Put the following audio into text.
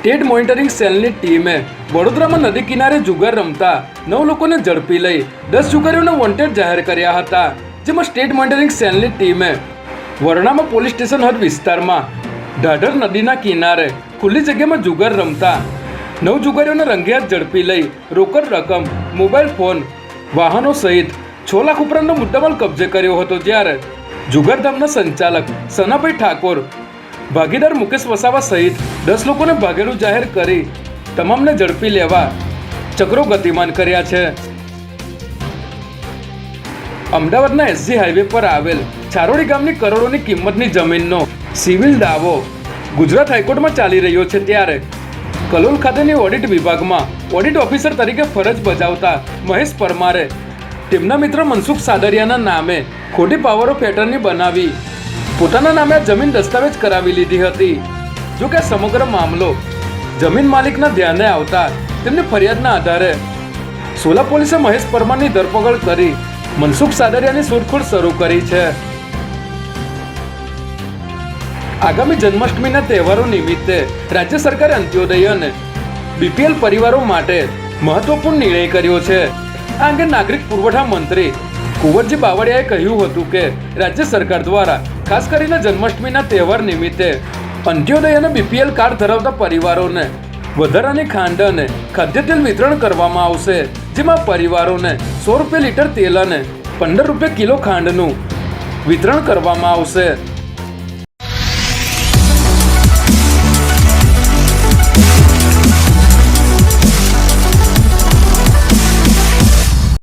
State monitoring સેલની ટીમે વડોદરામાં નદી કિનારે જુગાર રમતા નવ લોકોને ઝડપી લઈ દસ જુગારીઓને વોન્ટેડ જાહેર કર્યા હતા. જેમાં સ્ટેટ મોનિટરિંગ સેલની ટીમે વરણામાં પોલીસ સ્ટેશન હદ વિસ્તારમાં ઢાઢર નદીના કિનારે ખુલ્લી જગ્યામાં જુગાર રમતા નવ જુગારીઓને રંગેહાથ ઝડપી લઈ રોકડ રકમ, મોબાઈલ ફોન, વાહનો સહિત છ લાખ ઉપરાંતનો મુદ્દામાલ કબજે કર્યો હતો. જ્યારે જુગારધામના સંચાલક સનાભાઈ ઠાકોર ભાગીદાર મુકેશ વસાવા સહિત દસ લોકોને ભાગેલું જાહેર કરી તમામને ઝડપી લેવા ચક્રો ગતિમાન કર્યા છે. અમદાવાદના એસજી હાઈવે પર આવેલ ચારોડી ગામની કરોડોની કિંમતની જમીનનો સિવિલ દાવો ગુજરાત હાઈકોર્ટમાં ચાલી રહ્યો છે ત્યારે કલોલ ખાતેની ઓડિટ વિભાગમાં ઓડિટ ઓફિસર તરીકે ફરજ બજાવતા મહેશ પરમારે તેમના મિત્ર મનસુખ સાદરિયાના નામે ખોટી પાવરો પેટર્નની બનાવી પોતાના નામે જમીન દસ્તાવેજ કરાવી લીધી હતી. જો કે સમગ્ર મામલો જમીન માલિકના ધ્યાને આવતા તેમની ફરિયાદના આધારે સોલા પોલીસે મહેશ પરમારની ધરપકડ કરી મનસુખ સાદરિયાની શોધખોળ શરૂ કરી છે. આગામી જન્માષ્ટમીના તહેવારો નિમિત્તે રાજ્ય સરકારે અંત્યોદય અને બીપીએલ પરિવારો માટે મહત્વપૂર્ણ નિર્ણય કર્યો છે. આ અંગે નાગરિક પુરવઠા મંત્રી કુંવરજી બાવળિયાએ કહ્યું હતું કે રાજ્ય સરકાર દ્વારા ખાસ કરીને જન્માષ્ટમીના તહેવાર નિમિત્તે. અંત્યોદય અને બીપીએલ કાર્ડ ધરાવતા પરિવારોને વધારાની ખાંડ અને ખાદ્ય તેલ વિતરણ કરવામાં આવશે, જેમાં પરિવારોને સો રૂપિયા લીટર તેલ અને પંદર રૂપિયા કિલો ખાંડનું વિતરણ કરવામાં આવશે.